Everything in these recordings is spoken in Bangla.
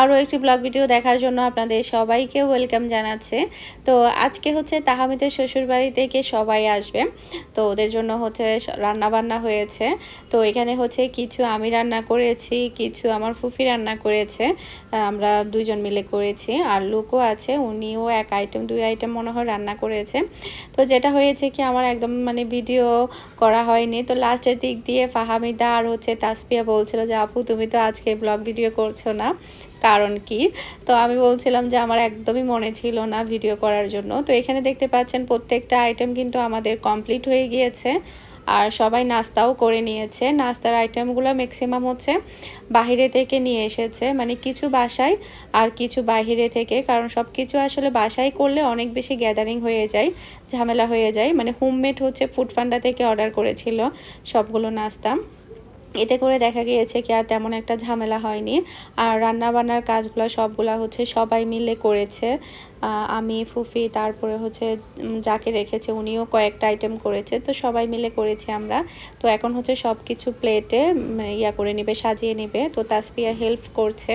আরও একটি ব্লগ ভিডিও দেখার জন্য আপনাদের সবাইকে ওয়েলকাম জানাচ্ছে। তো আজকে হচ্ছে তাহামিদের শ্বশুরবাড়ি থেকে সবাই আসবে। তো ওদের জন্য হচ্ছে রান্না বান্না হয়েছে। তো এখানে হচ্ছে কিছু আমি রান্না করেছি, কিছু আমার ফুফি রান্না করেছে। আমরা দুইজন মিলে করেছি। আর লুকও আছে, উনিও এক আইটেম, দুই আইটেম মনে হয় রান্না করেছে। তো যেটা হয়েছে কি, আমার একদম মানে ভিডিও করা হয়নি। তো লাস্টের দিক দিয়ে ফাহামিদা আর হচ্ছে তাসপিয়া বলছিল যে, আপু, তুমি তো আজকে ব্লগ ভিডিও করছ না। কারণ কি? তো আমি বলছিলাম যে আমার একদমই মনে ছিল না ভিডিও করার জন্য। তো এখানে দেখতে পাচ্ছেন প্রত্যেকটা আইটেম কিন্তু আমাদের কমপ্লিট হয়ে গিয়েছে। আর সবাই নাস্তাও করে নিয়েছে। নাস্তার আইটেমগুলো ম্যাক্সিমাম হচ্ছে বাহিরে থেকে নিয়ে এসেছে। মানে কিছু বাসায় আর কিছু বাহিরে থেকে। কারণ সব কিছু আসলে বাসায় করলে অনেক বেশি গ্যাদারিং হয়ে যায়, ঝামেলা হয়ে যায়। মানে হোমমেড হচ্ছে ফুড ফান্ডা থেকে অর্ডার করেছিল সবগুলো নাস্তা। এতে করে দেখা গিয়েছে কি আর তেমন একটা ঝামেলা হয়নি। আর রান্নাবান্নার কাজগুলো সবগুলো হচ্ছে সবাই মিলে করেছে। আমি, ফুফি, তারপরে হচ্ছে যাকে রেখেছে উনিও কয়েকটা আইটেম করেছে। তো সবাই মিলে করেছি আমরা। তো এখন হচ্ছে সব কিছু প্লেটে ইয়া করে নেবে, সাজিয়ে নেবে। তো তাসপিয়া হেল্প করছে।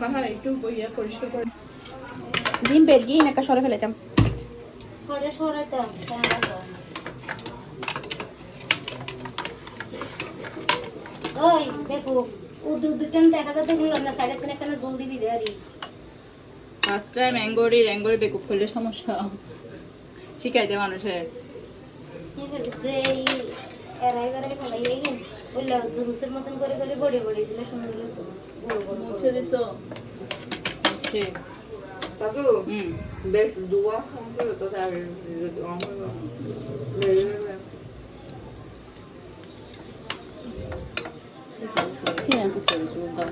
পাহাড় একটু বইয়া পরিষ্কার করে। ডিম বের গিয়ে নাকা সরে ফেলেতাম পরে সরাইতাম ওই দেখো। ও দু দুটান দেখা যাচ্ছে বললাম না সাড়ে তিন একটা জল দিবি রে ফার্স্ট টাইম অ্যাঙ্গরি অ্যাঙ্গরি বেকুব করলে সমস্যা। শিখাই দে মানুষে যে এরাই বেড়াই বললে দুরুসের মতন করে করে বড়ে বড়ে দিলে সুন্দর হতো বড় বড় মুছে দিছো। হুম। ves dua, không có tôi કરી જોતા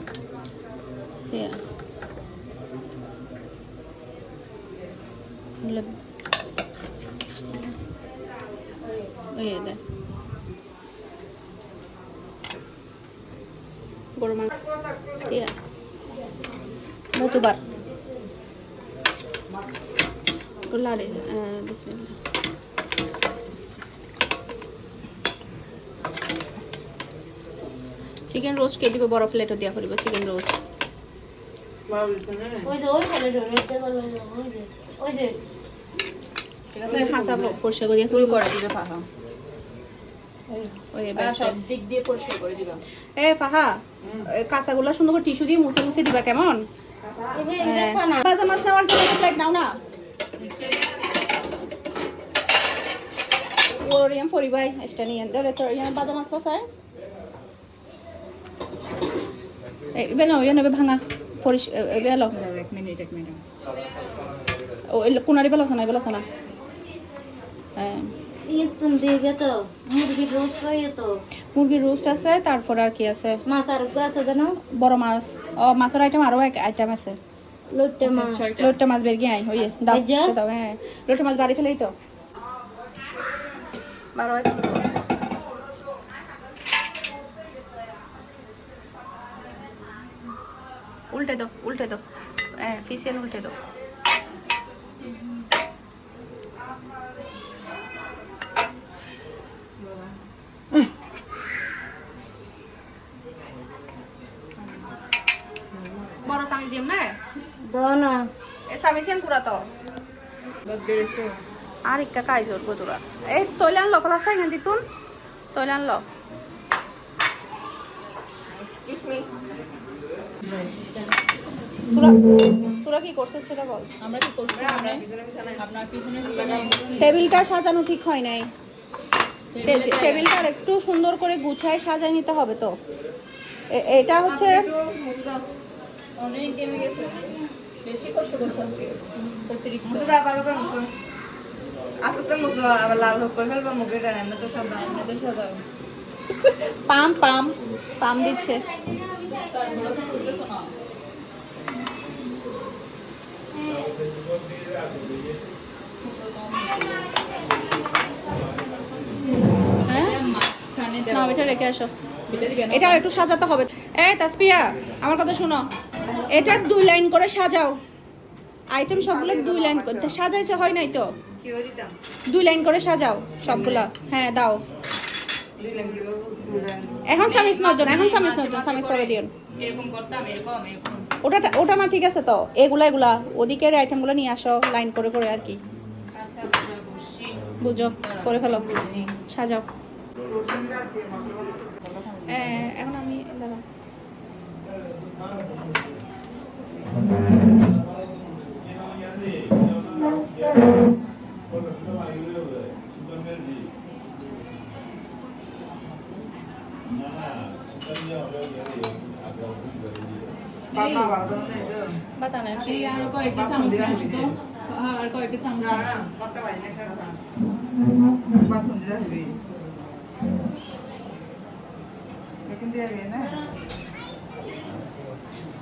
મતલબ મોટું બાર લાડે બિસ્મિલ્લા চিকেন রোস্ট কে দিব বড় প্লেটও দিয়া করিব চিকেন রোস্ট করে হাসা ফুল করে দিবে এ ফাহা সুন্দর করে টিস্যু দিয়ে মুছে মুছে দিবা কেমন? হ্যাঁ। বাজা মাছ নেওয়ার জন্য প্লেট নাও না। ফরি ভাই এটা নিয়ে ধরে তো বাজা মাছ তো স্যার এবে নাও ইয়ান এবে ভাঙা ফরিস এবে এলো। দাও, এক মিনিট এক মিনিট। ও কোনারি বেলো না বেলো না তুমি দেবে তো মুরগি রোস্ট তো। মুরগির রোস্ট আছে তারপর আর কি আছে? মাছ আর আছে বড় মাছ। ও মাছের আইটেম আরও এক আইটেম আছে। লোটে মাছ। লোটটা মাছ বের গিয়ে আই হইয়ে দাও দাও হ্যাঁ। লোটটা মাছ বাড়ি ফেলেই তো। বারো হয় তো। উল্টে দাও উল্টে দাও। হ্যাঁ ফিসিয়াল উল্টে দাও। বড় সামিজ দিম না? দাও না। এ সামিসিয়ান পুরা তো। বহুত বেড়েছে। আর একটা কাজ করব তোরা। এই তৈলে আনলো ফলা দিতুন। তৈলে আনলো। Excuse me. তোরা তোরা কি করছিস সেটা বল। আমরা কি করছি আপনার পিছনে পিছনে টেবিলটা সাজানো ঠিক হয় নাই। টেবিলটা আর একটু সুন্দর করে গুছায় সাজায় নিতে হবে তো। এ- এটা হচ্ছে অনেক কেমে গেছে। বেশি কষ্ট করছ আজকে। অতিরিক্ত ভালো করে। আস্তে আস্তে মুছো আবার লাল হোক করে ফেলব মুখে এমনি তো সাদা। এমনি তো সাদা। পাম পাম পাম দিচ্ছে। তারপরে তো না এটা না রেখে আসো একটু সাজাতে হবে। এ তাসপিয়া আমার কথা শোনো। এটা দুই লাইন করে সাজাও। আইটেম সবগুলো দুই লাইন করে সাজাইছে হয় নাই তো? দুই লাইন করে সাজাও সবগুলা। হ্যাঁ দাও। এখন চামিচ নজন এখন চামিচ নজন চামিচ করে দিও এরকম করতাম এরকম ওটা ওটা না ঠিক আছে তো। এগুলা এগুলা। ওদিকের আইটেমগুলো নিয়ে আসো লাইন করে করে আর কি। আচ্ছা বুঝো করে ফেলো। সাজাও। রসুন দাও দিয়ে মশলা বানাতে এ, এখন আমি দাঁড়াও বাবা বাবা ধরনের এটা বাতানা এই আরও কয়েকটা চামচ নিয়ে আসো তো হ্যাঁ, আর কয়েকটা চামচ না নিয়ে না আসো। করতে পারি না খাওয়া বাথরুম দিলে হবে এখান দিয়ে গিয়ে না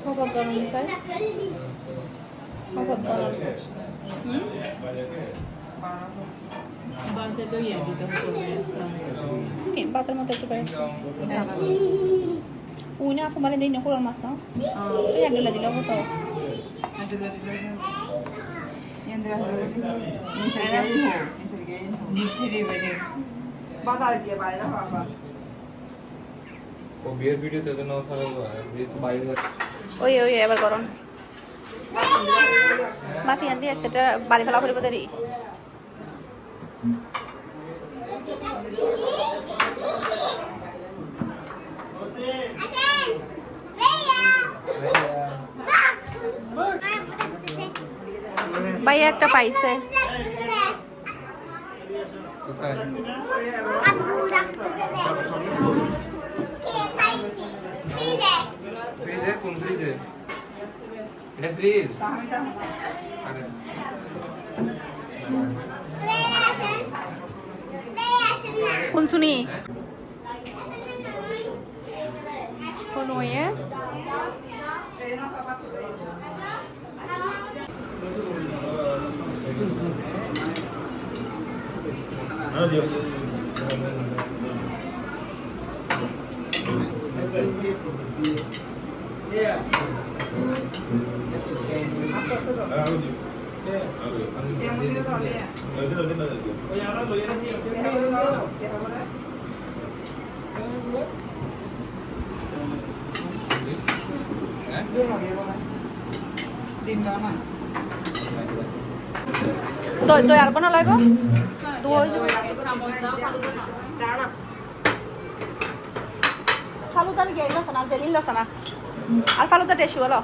খবর গরম স্যার খবর গরম হুম বারো বাদে তো ইয়ে মতো একটু করে উই না কুমারে দিই না কোরাল মাছ না? এই আড্ডলা দিল কত বাজার গিয়ে বাইরে বাবা ও বিয়ের ভিডিওতে তো নাও সারা বিয়ে তো বাইরে ওই ওই এবার গরম বাতি আনতে আছে এটা বাড়ি ফেলা করিব দেরি ভাইয়া একটা পাইছে। ফ্রিজে? কোন ফ্রিজে? এটা ফ্রিজ? কোন শুনি কোন ওয়ে হ্যাঁ ডিম দাও না না ফালুদার গিয়ে লস না জেলিল লস না। আর ফালুদা টেস্ট হলো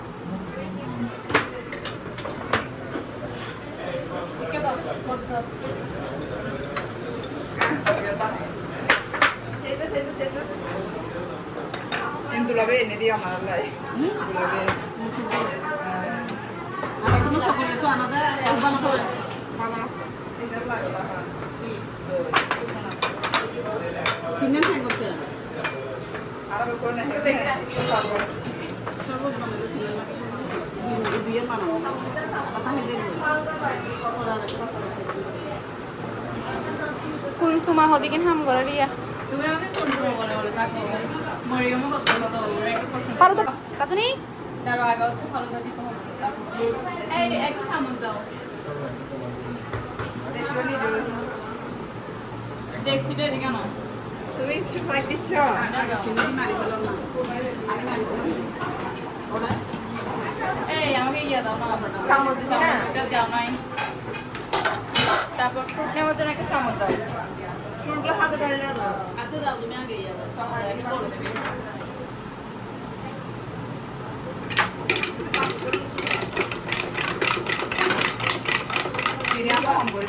সেটা সেটা সেটা কিন্তু লবে এনে দিও আমার লাই লবে এখনও সকলে তো আনাবে উবান করে এটা লাগে বাবা কিনে খাই করতে আর করে না হেবে তারপর সব বানাবে ছেলে দিয়ে বানাবো কথা হেঁটে কুই সুমা হাম করে রিয়া? তুমি আমাকে কোন সময় বলে বলে? থাকো মরিয়মও কত কত একটা প্রশ্ন আগে ফালুদা দিতে হবে। এই একটা চামচ দাও। রেশমি দিও ডেক্সিটা এদিকে না তুমি দিচ্ছ আমাকে ইয়ে দাও দাও নাই। তারপর ফ্রুট নেওয়ার জন্য একটা চামচ দাও। চুলগুলো হাতে ঢালে না আচ্ছা দাও তুমি আগে ইয়ে দাও। চামচ দাও একটা বড় দেবে। বিরিয়ানি কম করে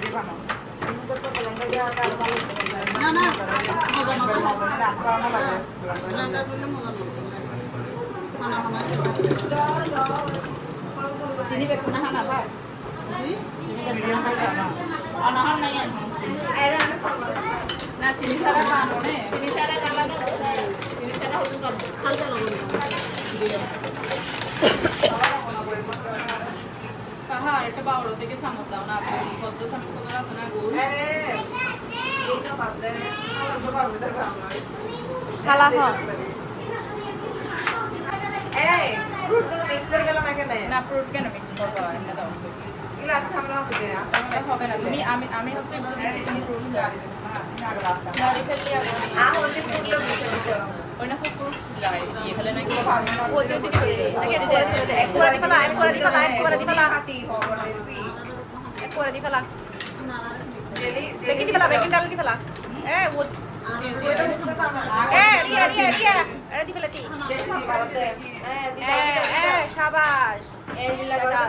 একটা বাউলো থেকে চামচ দাও না পদ্ম চামচ কত আছে না গোল। এই ফ্রুটগুলো মিক্স করে গেল না কেন না ফ্রুট কেন মিক্স করব? এনে দাও এগুলো আমরা হবে আস্তে হবে না তুমি আমি হচ্ছে এগুলো দিচ্ছি তুমি ফ্রুট করে দি ফেলা বেকিং ফেলা বেকিং ডাল দি ফেলা। এ ও এ রিয়া রিয়া রিয়া এটা দি। ফেলাতি এ এ শাবাশ এই লাগা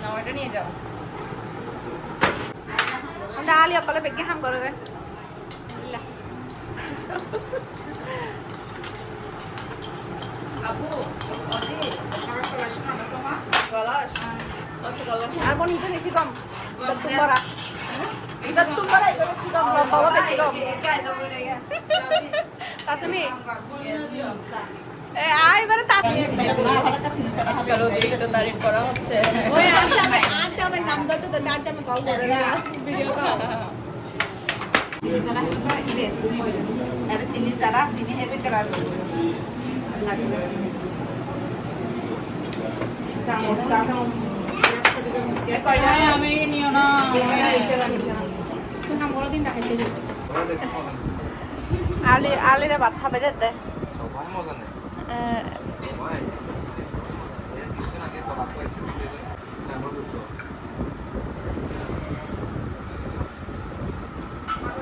না ওটা নিয়ে যাও। ডালি অকলে বেকিং হাম করে দে গলাস আর কোন হিসেবে বেশি কম। তুমরা এটা তুমরা এটা বেশি কম। বাবা বেশি কম তাসমি এ আই বারে তা আজকাল অতিরিক্ত তারিফ করা হচ্ছে। ওই আচ্ছা আমি আচ্ছা আমি নাম দাও তো আচ্ছা আমি কল করে না ভিডিও কল চামচ চা চামচ আমি নিও না তুমি বড় দিন দেখাইছে ওরা দেখছি মজা নেই। আলি আলিরে ভাত খাবে যেতে সবাই মজা নেই সবাই এর কিছুদিন আগে কলাপ হয়েছে ভিডিওতে আমরা